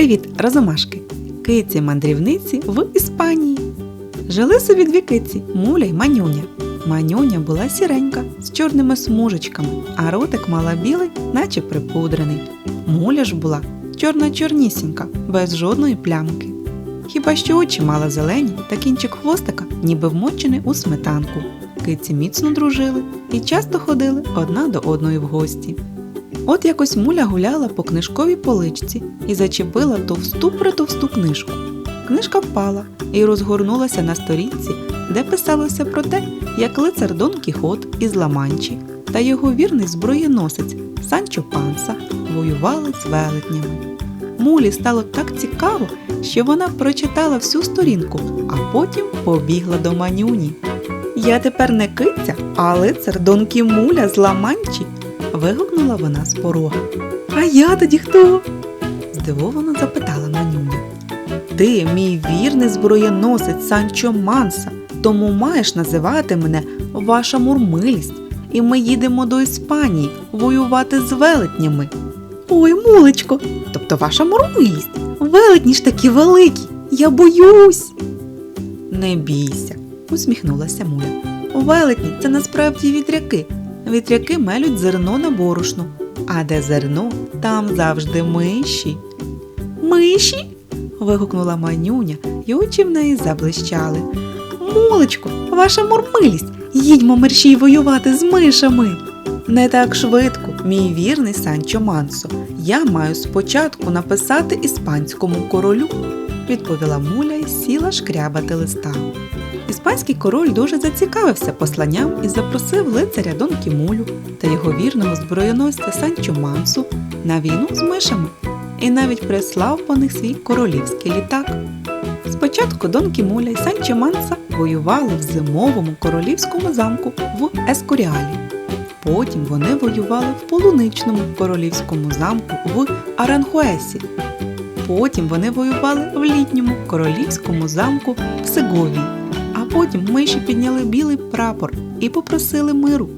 Привіт, розумашки! Киці мандрівниці в Іспанії. Жили собі дві киці Муля й Манюня. Манюня була сіренька з чорними смужечками, а ротик мала білий, наче припудрений. Муля ж була чорна-чорнісінька, без жодної плямки. Хіба що очі мала зелені та кінчик хвостика, ніби вмочений у сметанку. Киці міцно дружили і часто ходили одна до одної в гості. От якось муля гуляла по книжковій поличці і зачепила товсту притовсту книжку. Книжка впала і розгорнулася на сторінці, де писалося про те, як лицар Дон Кіхот із Ламанчі та його вірний зброєносець Санчо Панса воювали з велетнями. Мулі стало так цікаво, що вона прочитала всю сторінку, а потім побігла до манюні. Я тепер не киця, а лицар Дон Кімуля з Ламанчі, вигукнула вона з порога. А я тоді хто? здивовано запитала манюня. Ти мій вірний зброєносець Санчо Манса, тому маєш називати мене ваша мурмилість, і ми їдемо до Іспанії воювати з велетнями. Ой, мулечко, тобто ваша мурмилість. Велетні ж такі великі, я боюсь. Не бійся, усміхнулася муля. Велетні це насправді вітряки. Вітряки мелють зерно на борошно, а де зерно, там завжди миші. Миші? вигукнула манюня, і очі в неї заблищали. Мулечко, ваша мурмилість, їдьмо мерщій воювати з мишами. Не так швидко, мій вірний Санчо Мансо. Я маю спочатку написати іспанському королю, відповіла муля і сіла шкрябати листа. Іспанський король дуже зацікавився посланням і запросив лицаря Дон Кімулю та його вірного зброєносця Санчо Мансу на війну з мишами і навіть прислав по них свій королівський літак. Спочатку Дон Кімуля і Санчо Манса воювали в зимовому королівському замку в Ескуріалі. Потім вони воювали в полуничному королівському замку в Аранхуесі. Потім вони воювали в літньому королівському замку в Сеговії. Потім миші підняли білий прапор і попросили миру.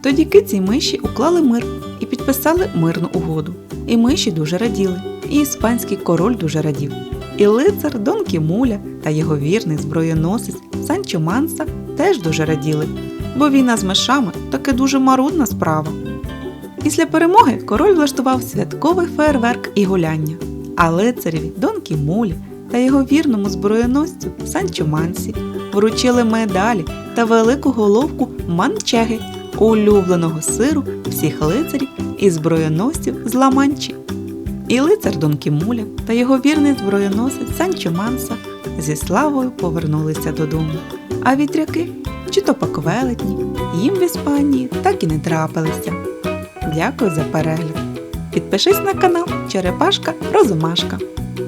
Тоді киці й миші уклали мир і підписали мирну угоду. І миші дуже раділи, і іспанський король дуже радів. І лицар Дон Кімуля та його вірний зброєносець Санчо Манса теж дуже раділи, бо війна з мишами таки дуже марудна справа. Після перемоги король влаштував святковий фейерверк і гуляння, а лицареві Дон Кімулі та його вірному зброєносцю Санчо Мансі вручили медалі та велику головку манчеги, улюбленого сиру всіх лицарів і зброєносців з Ламанчі. І лицар Дон Кімуля та його вірний зброєносець Санчо Манса зі славою повернулися додому. А вітряки, чи то паквелетні їм в Іспанії так і не трапилися. Дякую за перегляд. Підпишись на канал Черепашка Розумашка.